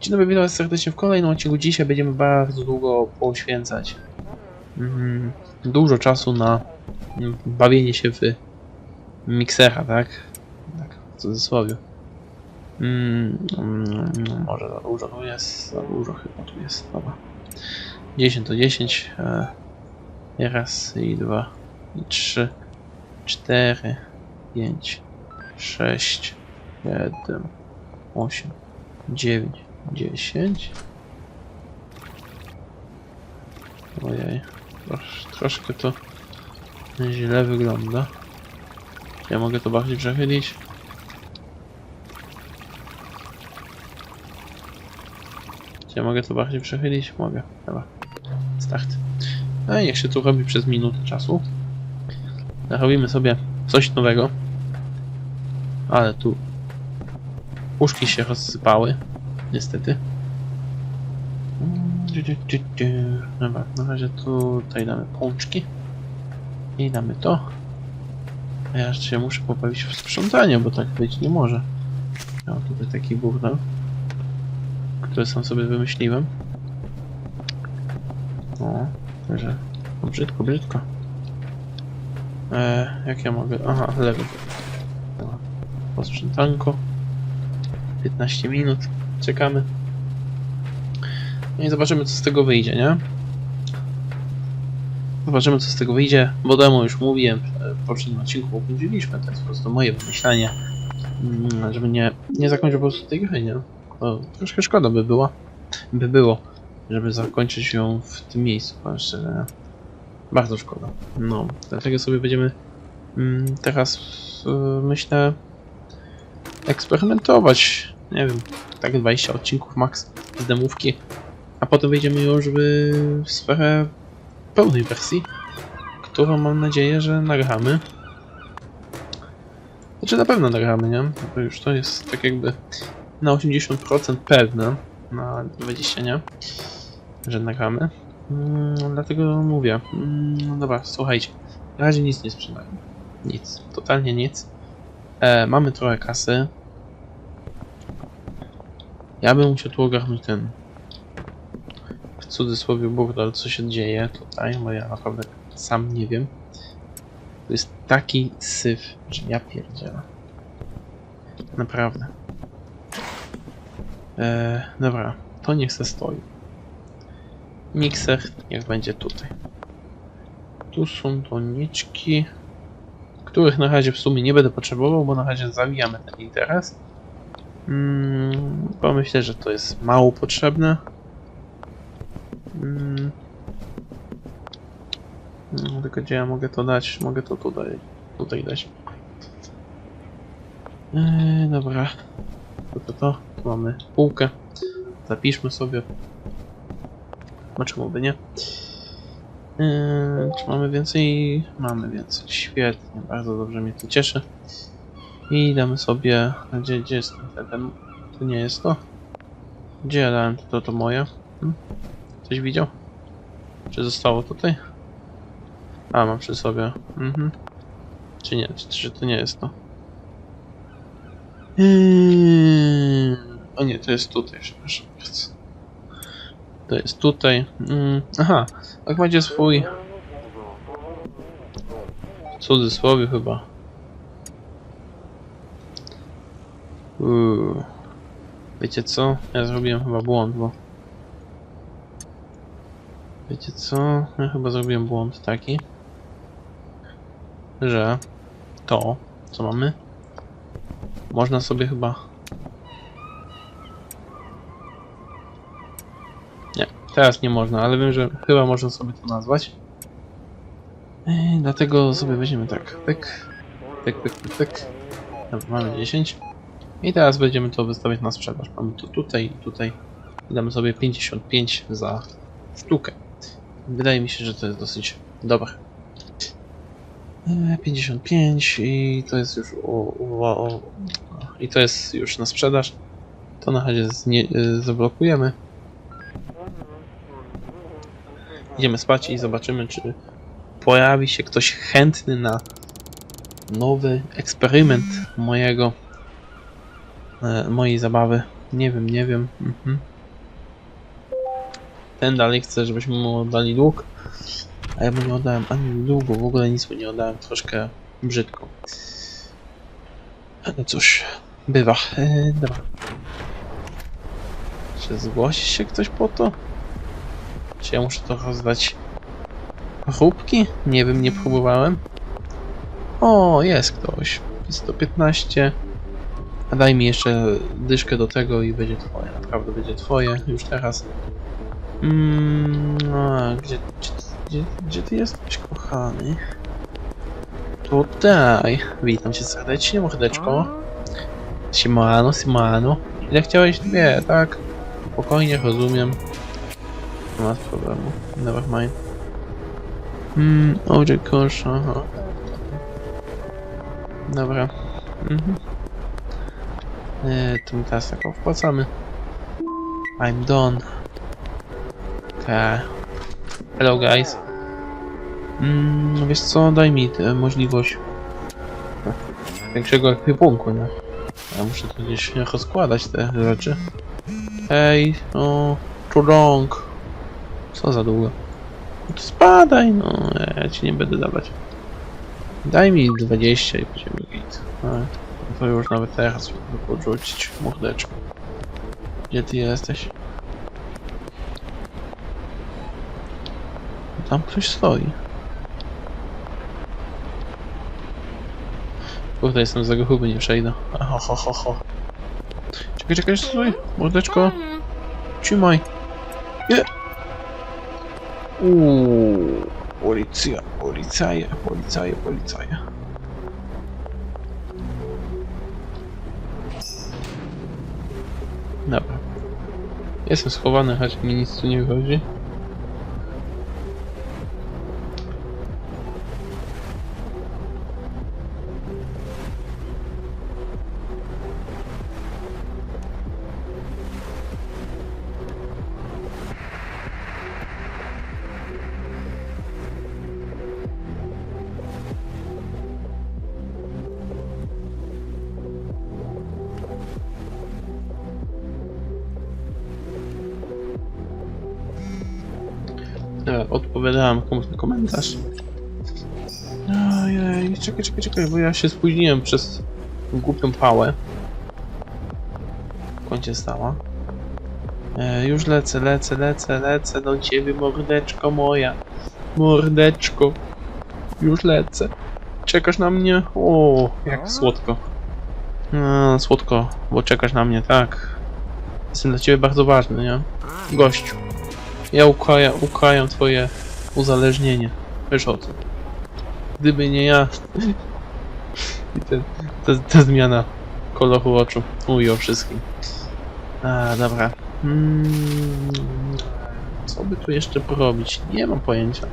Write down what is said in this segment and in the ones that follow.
Dzień dobry, witam was serdecznie w kolejnym odcinku. Dzisiaj będziemy bardzo długo poświęcać mm, dużo czasu na mm, bawienie się w miksera, tak? Tak, w cudzysłowie. Mm, mm, może za dużo tu jest, za dużo chyba tu jest, dobra. 10 to 10. E, raz i dwa i trzy, cztery, pięć, sześć, siedem, osiem, dziewięć, dziesięć. Ojej, trosz, troszkę to źle wygląda. Ja mogę to bardziej przechylić. Ja mogę to bardziej przechylić? Mogę. Dobra. Start. A niech się tu robi przez minutę czasu. Robimy sobie coś nowego. Ale tu uszki się rozsypały. Niestety. Du. Dobra, na razie tutaj damy pączki. I damy to. A ja się muszę pobawić w sprzątanie, bo tak być nie może. Ja mam tutaj taki burdel, który sam sobie wymyśliłem. O, także no brzydko, brzydko. E, jak ja mogę? Aha, lewy. Posprzątanko. 15 minut. Czekamy. No i zobaczymy, co z tego wyjdzie, nie? Zobaczymy, co z tego wyjdzie. Bo temu już mówiłem w poprzednim odcinku, bo mówiliśmy, to jest po prostu moje wymyślenie, mm, żeby nie, nie zakończyć po prostu tej gry, nie? To troszkę szkoda by było, by było, żeby zakończyć ją w tym miejscu, powiem szczerze, nie? Bardzo szkoda. No, dlatego sobie będziemy mm, teraz, e, myślę, eksperymentować. Nie wiem, tak 20 odcinków max z demówki, a potem wejdziemy już w sferę pełnej wersji, którą mam nadzieję, że nagramy. Znaczy na pewno nagramy, nie? Bo już to jest tak jakby na 80% pewne, na 20 nie, że nagramy. Mm, dlatego mówię. Mm, dobra, słuchajcie. Na razie nic nie sprzedajemy. Nic. Totalnie nic. E, mamy trochę kasy. Ja bym musiał tu ten w cudzysłowie burdel, co się dzieje tutaj, bo ja naprawdę sam nie wiem. To jest taki syf, że ja pierdzielę. Naprawdę. Eee, dobra, to niech se stoi. Mikser niech będzie tutaj. Tu są doniczki, których na razie w sumie nie będę potrzebował, bo na razie zawijamy ten interes. Mm, bo myślę, że to jest mało potrzebne. Mm. No, tylko gdzie ja mogę to dać? Mogę to tutaj, tutaj dać. Eee, dobra. To, to, to. Tu mamy półkę. Zapiszmy sobie. No czemu by nie? Eee, czy mamy więcej? Mamy więcej. Świetnie, bardzo dobrze mnie to cieszy. I damy sobie... Gdzie, gdzie jest ten? To nie jest to? Gdzie ja dałem to? To, moje? Hmm? Coś widział? Czy zostało tutaj? A, mam przy sobie. Mhm. Czy nie? Czy, czy to nie jest to? Hmm. O nie, to jest tutaj, przepraszam. To jest tutaj. Mm. Aha, tak macie swój... W cudzysłowie chyba. Uuu. Wiecie co? Ja zrobiłem chyba błąd, bo... Wiecie co? Ja chyba zrobiłem błąd taki, że to, co mamy, można sobie chyba... Nie, teraz nie można, ale wiem, że chyba można sobie to nazwać. I dlatego sobie weźmiemy tak, pyk, pyk, pyk, pyk, pyk. Dobra, mamy 10. I teraz będziemy to wystawiać na sprzedaż. Mamy to tutaj i tutaj. Damy sobie 55 za sztukę. Wydaje mi się, że to jest dosyć dobre. E, 55 i to jest już u, u, u, i to jest już na sprzedaż. To na razie y, zablokujemy. Idziemy spać i zobaczymy, czy pojawi się ktoś chętny na nowy eksperyment mojego e, mojej zabawy Nie wiem, nie wiem. Mhm. Ten dalej chce, żebyśmy mu oddali dług. A ja mu nie oddałem ani długu, w ogóle nic mu nie oddałem. Troszkę brzydko. Ale cóż, bywa. Eee, dobra. Czy zgłosi się ktoś po to? Czy ja muszę to rozdać? Chrupki? Nie wiem, nie próbowałem. O, jest ktoś. 115. Daj mi jeszcze dyszkę do tego i będzie twoje. Naprawdę będzie twoje już teraz. Mm, gdzie, gdzie, gdzie, ty jesteś, kochany? Tutaj. Witam cię serdecznie, mordeczko. Siemano, siemano. Ile chciałeś? Dwie, tak? Spokojnie, rozumiem. Nie ma problemu. Never mind. Mm, object kosz, aha. Dobra. Mhm. E, to teraz tak wpłacamy. I'm done. Okay. Hello guys. Mm, wiesz co, daj mi tę możliwość większego ekwipunku, nie? Ja muszę tu gdzieś rozkładać te rzeczy. Ej, no, long. Co za długo? No to spadaj, no, ja ci nie będę dawać. Daj mi 20 i będziemy git. To już nawet teraz mogę podrzucić mordeczko. Gdzie ty jesteś? Tam ktoś stoi. Kurde, jestem za gruby, nie przejdę. Ho, ho, ho, ho. Czekaj, czekaj, stój. Mordeczko. Trzymaj. Nie. Uuu. Policja, policaje, policaje, policaje. Dobra. Jestem schowany, choć mi nic tu nie wychodzi. Odpowiadałem komuś na komentarz. Ojej, czekaj, czekaj, czekaj, bo ja się spóźniłem przez głupią pałę. W końcu stała. E, już lecę, lecę, lecę, lecę do ciebie, mordeczko moja. Mordeczko. Już lecę. Czekasz na mnie? O, jak słodko. E, słodko, bo czekasz na mnie, tak. Jestem dla ciebie bardzo ważny, nie? Gościu. Ja ukłajam, ukłajam twoje uzależnienie. Wiesz o tym. Gdyby nie ja... I ten, ta, ta zmiana koloru oczu mówi o wszystkim. A, dobra. Mm, co by tu jeszcze porobić? Nie mam pojęcia.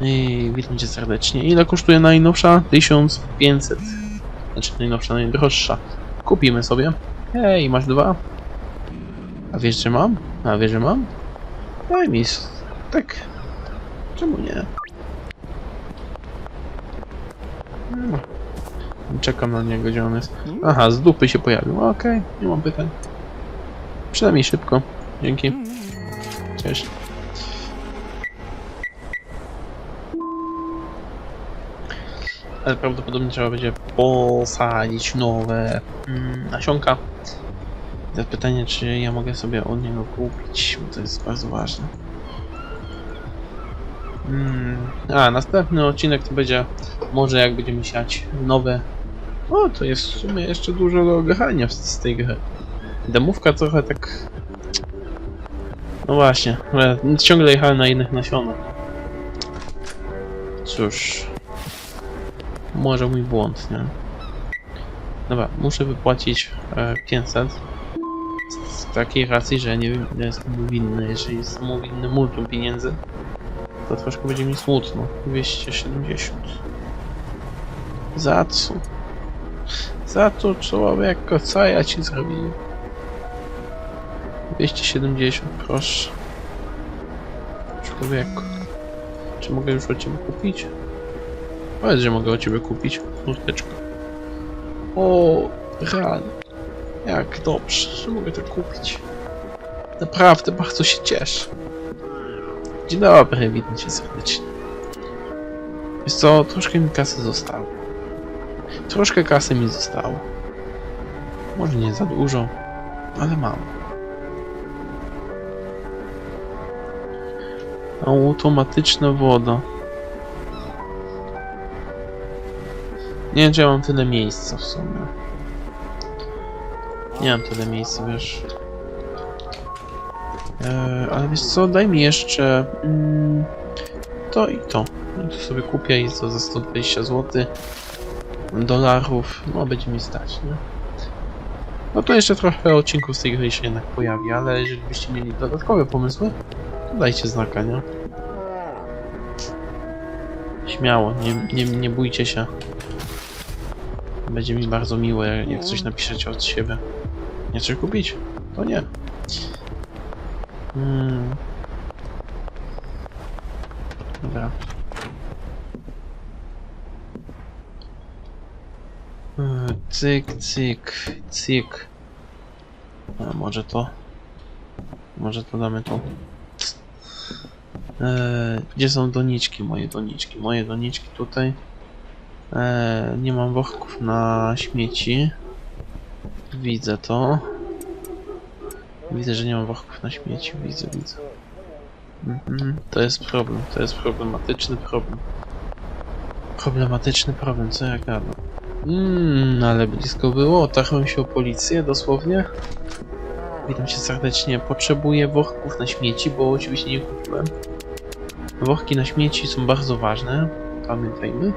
I witam cię serdecznie. Ile kosztuje najnowsza? 1500. Znaczy najnowsza, najdroższa. Kupimy sobie. Hej, masz dwa? A wiesz, że mam? A wiesz, że mam? Daj mi. s- Tak. Czemu nie? No. Czekam na niego, gdzie on jest. Aha, z dupy się pojawił. Okej, nie mam pytań. Przynajmniej szybko. Dzięki. Cześć. Ale prawdopodobnie trzeba będzie posadzić nowe mm, nasionka. Teraz pytanie, czy ja mogę sobie od niego kupić, bo to jest bardzo ważne. Mm. A, następny odcinek to będzie może jak będziemy siać nowe. O, to jest w sumie jeszcze dużo do grania z, tej gry. Demówka trochę tak... No właśnie, ale ciągle jechałem na innych nasionach. Cóż... Może mój błąd, nie? Dobra, muszę wypłacić e, 500 z takiej racji, że nie wiem ile jestem mu winny. Jeżeli jestem mu winny multum pieniędzy, to troszkę będzie mi smutno. 270. Za co? Za to człowieku, co ja ci zrobiłem? 270, proszę. Człowieku. Czy mogę już od ciebie kupić? Powiedz, że mogę od ciebie kupić. Kurteczko. O, rany. Jak dobrze, że mogę to kupić. Naprawdę bardzo się cieszę. Dzień dobry, witam cię serdecznie. Wiesz co, troszkę mi kasy zostało. Troszkę kasy mi zostało. Może nie za dużo, ale mam. Automatyczna woda. Nie wiem, czy ja mam tyle miejsca w sumie. Nie mam tyle miejsca, wiesz. Eee, ale wiesz co, daj mi jeszcze mm, to i to. No to sobie kupię i to za 120 zł dolarów. No będzie mi stać, nie? No to jeszcze trochę odcinków z tej gry się jednak pojawi, ale jeżeli byście mieli dodatkowe pomysły, to dajcie znaka, nie? Śmiało, nie, nie, nie bójcie się. Będzie mi bardzo miłe, jak coś napiszecie od siebie. Nie chcesz kupić? To nie. Hmm. Dobra. Hmm, Cyk, cyk, cyk. A może to. Może to damy tu. Eee, gdzie są doniczki? Moje doniczki. Moje doniczki tutaj. Eee, nie mam worków na śmieci. Widzę to. Widzę, że nie mam worków na śmieci. Widzę, widzę. Mhm, to jest problem. To jest problematyczny problem. Problematyczny problem, co ja gadam. Mmm, ale blisko było. Otarłem się o policję, dosłownie. Witam cię serdecznie. Potrzebuję worków na śmieci, bo oczywiście nie kupiłem. Worki na śmieci są bardzo ważne. Pamiętajmy.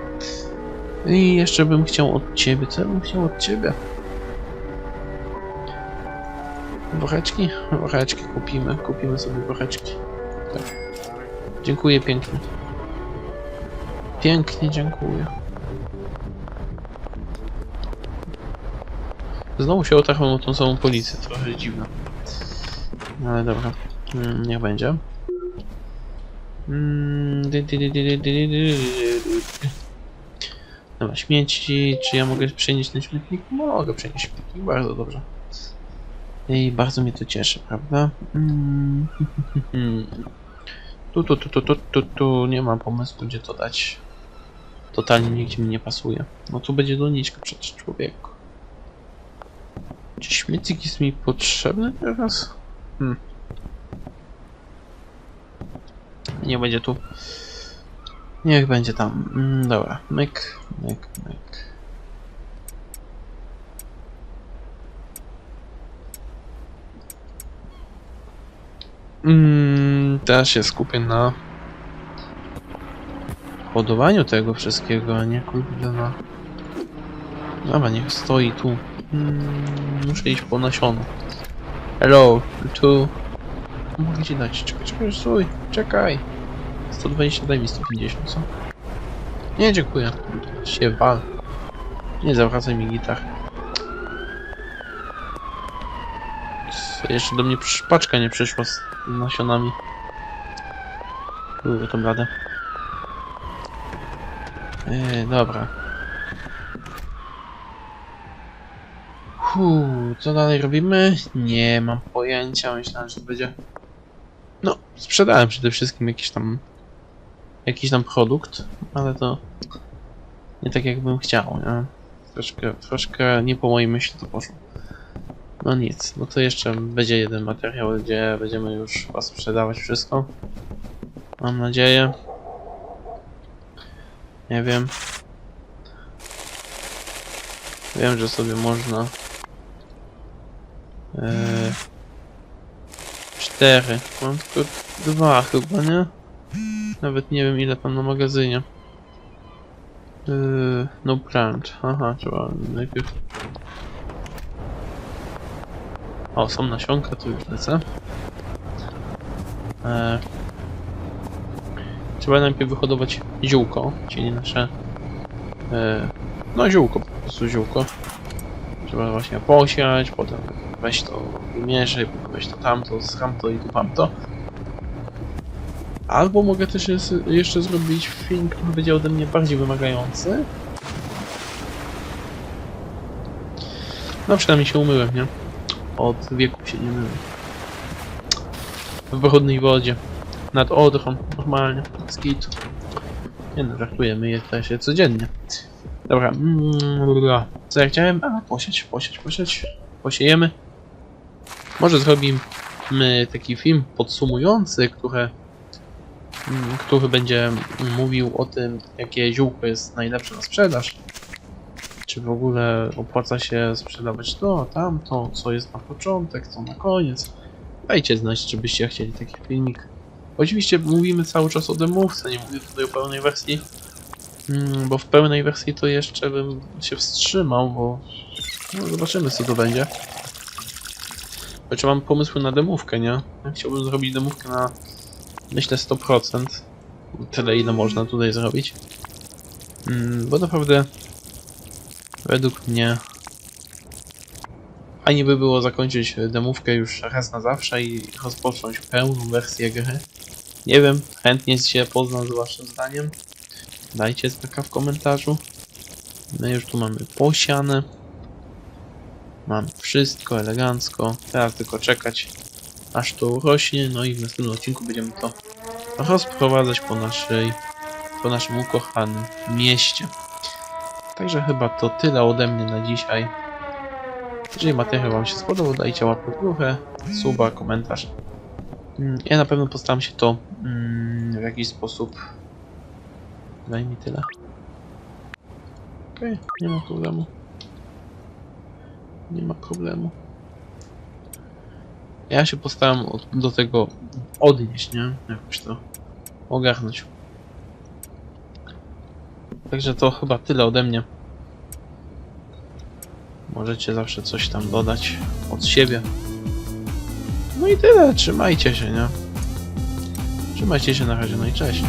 I jeszcze bym chciał od ciebie. Co ja bym chciał od ciebie? Bocheczki? Bocheczki kupimy. Kupimy sobie bocheczki. Tak. Dziękuję pięknie. Pięknie dziękuję. Znowu się otarłem o tą samą policję, trochę dziwne. Ale dobra, niech będzie. Dobra, śmieci, czy ja mogę przenieść na śmietnik? Mogę przenieść śmietnik, bardzo dobrze. I bardzo mnie to cieszy, prawda? Mm. Tu, tu, tu, tu, tu, tu, tu, nie mam pomysłu, gdzie to dać. Totalnie nigdzie mi nie pasuje. No tu będzie doniczka przecież człowieku. Czy śmietnik jest mi potrzebny teraz? Hmm. Nie będzie tu. Niech będzie tam. Mm, dobra. Myk, myk, myk. Mm, teraz się skupię na hodowaniu tego wszystkiego, a nie kurde na... Dobra, niech stoi tu. Mm, muszę iść po nasiono. Hello, tu. Mogę ci dać. Czekaj, czekaj, stój. Czekaj. 120, daj mi 150, co? Nie, dziękuję. Się wal. Nie zawracaj mi gitar. Co, Jeszcze do mnie paczka nie przyszła z nasionami. Były to blade. Yy, dobra. Huu, co dalej robimy? Nie mam pojęcia, myślałem, że to będzie... No, sprzedałem przede wszystkim jakiś tam... Jakiś tam produkt, ale to... Nie tak jakbym chciał, nie? Troszkę, troszkę nie po mojej myśli to poszło. No nic, no to jeszcze będzie jeden materiał, gdzie będziemy już was sprzedawać wszystko. Mam nadzieję. Nie wiem. Wiem, że sobie można. Eee, cztery. Mam tylko dwa chyba, nie? Nawet nie wiem ile mam na magazynie. Eee, no plant. Aha, trzeba najpierw. O, są nasionka, tu już lecę. Eee, trzeba najpierw wyhodować ziółko, czyli nasze... Eee, no ziółko, po prostu ziółko. Trzeba właśnie posiać, potem weź to wymierzyj, potem weź to tamto, tamto i tu tamto. Albo mogę też jeszcze zrobić film, który będzie ode mnie bardziej wymagający. No przynajmniej się umyłem, nie? Od wieku się nie myłem. W brudnej wodzie. Nad Odrą, normalnie, z. Nie no, żartuję, myję to się codziennie. Dobra, mm, co ja chciałem? A, posieć, posieć, posieć. Posiejemy. Może zrobimy taki film podsumujący, który, mm, który będzie mówił o tym, jakie ziółko jest najlepsze na sprzedaż. Czy w ogóle opłaca się sprzedawać to, tamto, co jest na początek, co na koniec. Dajcie znać, czy byście chcieli taki filmik. Oczywiście mówimy cały czas o demówce, nie mówię tutaj o pełnej wersji. Mm, bo w pełnej wersji to jeszcze bym się wstrzymał, bo no, zobaczymy co to będzie. Znaczy mam pomysły na demówkę, nie? Ja chciałbym zrobić demówkę na myślę 100%. Tyle ile można tutaj zrobić. Mm, bo naprawdę według mnie fajnie by było zakończyć demówkę już raz na zawsze i rozpocząć pełną wersję gry. Nie wiem, chętnie się poznam z waszym zdaniem. Dajcie znaka w komentarzu. My już tu mamy posiane. Mamy wszystko elegancko. Teraz tylko czekać aż to rośnie. No i w następnym odcinku będziemy to rozprowadzać po naszej po naszym ukochanym mieście. Także chyba to tyle ode mnie na dzisiaj. Jeżeli materiał Wam się spodobał, dajcie łapkę w górę, suba, komentarz. Mm, Ja na pewno postaram się to mm, w jakiś sposób. Daj mi tyle. Okej, nie ma problemu. Nie ma problemu. Ja się postaram do tego odnieść, nie? Jakoś to ogarnąć. Także to chyba tyle ode mnie. Możecie zawsze coś tam dodać od siebie. No i tyle, trzymajcie się, nie? Trzymajcie się na razie, no i cześć.